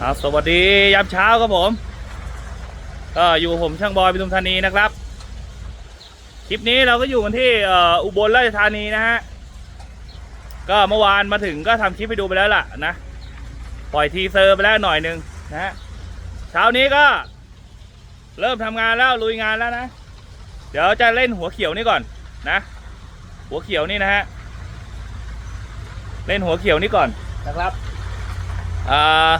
ครับสวัสดียามเช้าครับผม ก็อยู่ผมช่างบอยปทุมธานีนะครับ คลิปนี้เราก็อยู่กันที่อ,อุบลราชธานีนะฮะ ก็เมื่อวานมาถึงก็ทำคลิปให้ดูไปแล้วล่ะนะ ปล่อยทีเซอร์ไปแล้วหน่อยนึงนะฮะ เช้านี้ก็ เริ่มทำงานแล้วลุยงานแล้วนะ เดี๋ยวจะเล่นหัวเขียวนี่ก่อนนะ หัวเขียวนี่นะฮะ เล่นหัวเขียวนี่ก่อนนะครับ อ่า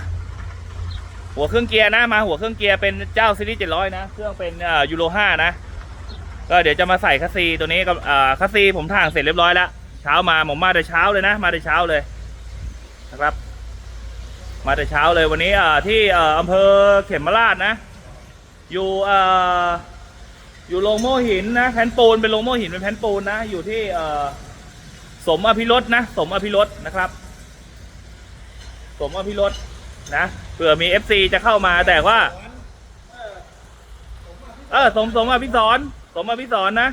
หัวเครื่องเกียร์นะมาหัวเครื่องเกียร์เป็นเจ้าซีรีส์700นะ เครื่องเป็นยูโร5นะ ก็เดี๋ยวจะมาใส่คัสซีตัวนี้กับอ่าคัสซีผมถ่างเสร็จเรียบร้อยแล้วเช้ามาผมมาแต่เช้าเลยนะ มาแต่เช้าเลยนะครับ มาแต่เช้าเลยวันนี้ที่อำเภอเขมราชนะ อยู่อยู่โรงโม่หินนะแผ่นปูนเป็นโรงโม่หินเป็นแผ่นปูนนะ อยู่ที่สมอภิรสนะ สมอภิรสนะครับ สมอภิรส นะเผื่อมี FC จะเข้ามาแต่ว่า เออสมสมอภิสรสมอภิสรนนะ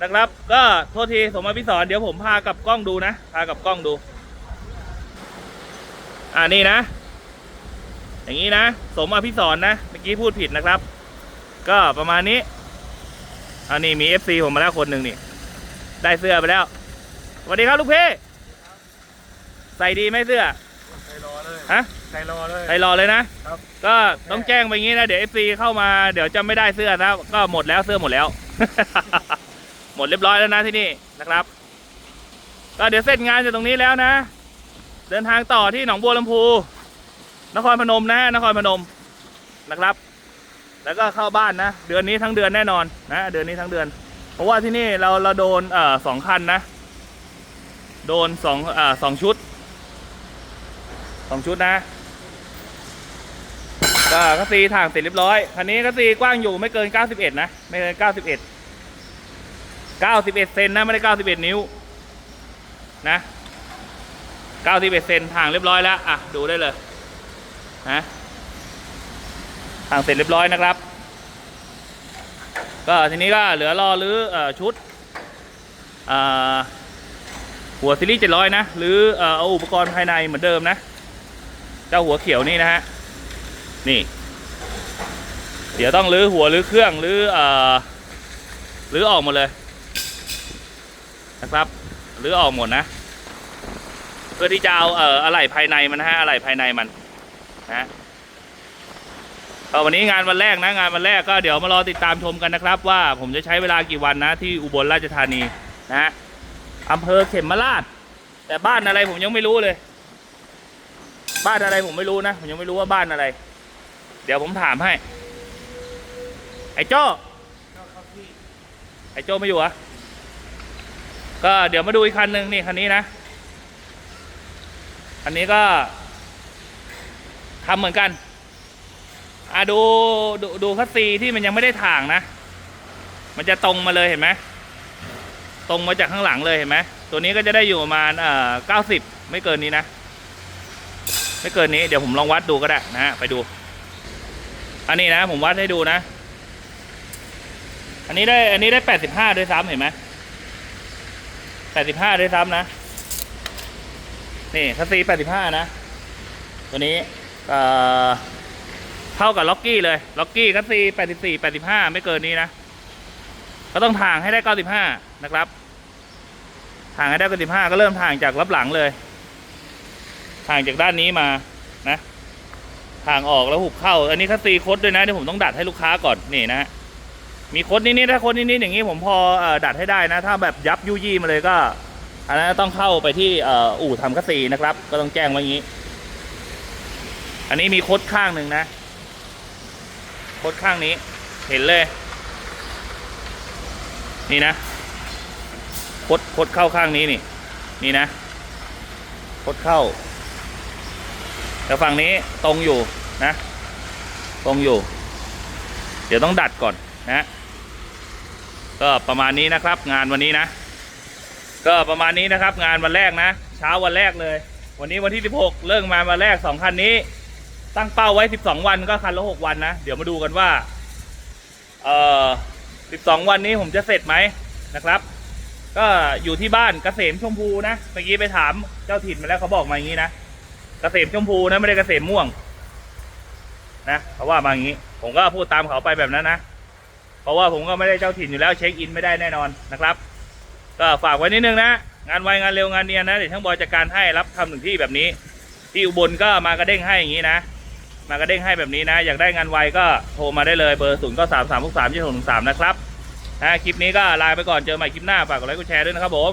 นะครับ ก็โทษทีสมอภิสรเดี๋ยวผมพากับกล้องดูนะพากับกล้องดู อ่านี่นะ อย่างนี้นะ สมอภิสรนนะเมื่อกี้พูดผิดนะครับ ก็ประมาณนี้อันนี้มี FC ผมมาแล้วคนหนึ่งนี่ ได้เสื้อไปแล้วสวัสดีครับลูกพี่ใส่ดีไหมเสื้อใครรอเลยฮะ ใครรอเลยใส่รอเลยนะครับ ก็ต้องแจ้งไปงี้นะ เดี๋ยว FC เข้ามาเดี๋ยวจะไม่ได้เสื้อนะก็หมดแล้วเสื้อหมดแล้ว หมดเรียบร้อยแล้วนะที่นี่นะครับ ก็เดี๋ยวเสร็จงานจากตรงนี้แล้วนะ เดินทางต่อที่หนองบัวลำพู นครพนมนะนครพนมนะครับ แล้วก็เข้าบ้านนะ เดือนนี้ทั้งเดือนแน่นอนนะเดือนนี้ทั้งเดือน เพราะว่าที่นี่เราเราโดนเอ่อสองคันนะ โดนสองอ่าสองชุดสองชุดนะ ก็คัสซีถ่างเสร็จเรียบร้อย คันนี้คัสซีกว้างอยู่ไม่เกิน 91 นะ ไม่เกิน 91 91 เซนนะ ไม่ได้ 91 นิ้ว นะ91เซนถ่างเรียบร้อยแล้ว อะ ดูได้เลยนะถ่างเสร็จเรียบร้อยนะครับ ก็ทีนี้ก็เหลือรอหรืออชุดหัวซีรีส์700 นะ หรือเอ่อเอาอุปกรณ์ภายในเหมือนเดิมนะ เจ้าหัวเขียวนี่นะฮะ นี่ เดี๋ยวต้องรื้อหัวรื้อเครื่องรื้อเอ่อรื้อออกหมดเลยนะครับรื้อออกหมดนะ เพื่อที่จะเอาเอ่ออะไหล่ภายในมันฮะอะไหล่ภายในมันนะวันนี้งานวันแรกนะงานวันแรกก็เดี๋ยวมารอติดตามชมกันนะครับ ว่าผมจะใช้เวลากี่วันนะ ที่อุบลราชธานีนะฮะอำเภอเขมราช แต่บ้านอะไรผมยังไม่รู้เลย บ้านอะไรผมไม่รู้นะ ผมยังไม่รู้ว่าบ้านอะไร เดี๋ยวผมถามให้ ไอ้โจ้ไอ้โจ้ไม่อยู่เหรอะก็เดี๋ยวมาดูอีกคันหนึ่งนี่คันนี้นะ คันนี้ก็ทำเหมือนกันอะดูดูดูคัสซีที่มันยังไม่ได้ถ่างนะ มันจะตรงมาเลยเห็นไหมตรงมาจากข้างหลังเลยเห็นไหมตัวนี้ก็จะได้อยู่ประมาณเอ่อเก้าสิบไม่เกินนี้นะ ไม่เกินนี้เดี๋ยวผมลองวัดดูก็ได้นะฮะไปดู อันนี้นะผมวัดให้ดูนะ อันนี้ได้อันนี้ได้แปดสิบห้าด้วยซ้ำเห็นไหมแปดสิบห้าด้วยซ้ำนะ นี่คัสซีแปดสิบห้านะ ตัวนี้เอ่อเท่ากับล็อกกี้เลย ล็อกกี้คัสซีแปดสิบสี่แปดสิบห้าไม่เกินนี้นะ ก็ต้องทางให้ได้เก้าสิบห้านะครับทางให้ได้เก้าสิบห้าก็เริ่มทางจากรับหลังเลยทางจากด้านนี้มานะ ทางออกแล้วหุบเข้า อันนี้คัสซีคดด้วยนะเดี๋ยวผมต้องดัดให้ลูกค้าก่อนนี่นะมีคดนิดๆถ้าคดนิดๆอย่างนี้ผมพออดัดให้ได้นะ ถ้าแบบยับยุยี่มาเลยก็ อันนั้นต้องเข้าไปที่อ,อู่ทำคัสซีนะครับ ก็ต้องแจ้งไว้อย่างนี้ อันนี้มีคดข้างหนึ่งนะคดข้างนี้ เห็นเลย นี่นะคดคดเข้าข้างนี้นี่ นี่นะคดเข้าแต่ฝั่งนี้ตรงอยู่ นะตรงอยู่ เดี๋ยวต้องดัดก่อนนะ ก็ประมาณนี้นะครับ งานวันนี้นะ ก็ประมาณนี้นะครับ งานวันแรกนะ เช้าวันแรกเลย วันนี้วันที่ 16 เริ่มมาวันแรกสองคันนี้ ตั้งเป้าไว้ 12 วันก็คันละ 6 วันนะ เดี๋ยวมาดูกันว่า เอ่อ 12 วันนี้ผมจะเสร็จไหมนะครับ ก็อยู่ที่บ้านเกษมชมพูนะ เมื่อกี้ไปถามเจ้าถิ่นมาแล้วเขาบอกมาอย่างนี้นะ เกษมชมพูนะไม่ได้เกษมม่วง นะเขาว่ามาอย่างนี้ ผมก็พูดตามเขาไปแบบนั้นนะ เพราะว่าผมก็ไม่ได้เจ้าถิ่นอยู่แล้วเช็คอินไม่ได้แน่นอนนะครับ ก็ฝากไว้นิดนึงนะ งานไวงานเร็วงานเนียนนะเดี๋ยวช่างบอยจัดการให้รับทำถึงที่แบบนี้ ที่อุบลก็มากระเด้งให้อย่างนี้นะ มากระเด้งให้แบบนี้นะ อยากได้งานไวก็โทรมาได้เลยเบอร์ศูนย์ก็สามสามหกสามยี่หกหนึ่งสามนะครับนะคลิปนี้ก็ลาไปก่อนเจอใหม่คลิปหน้าฝากกดไลค์กดแชร์ด้วยนะครับผม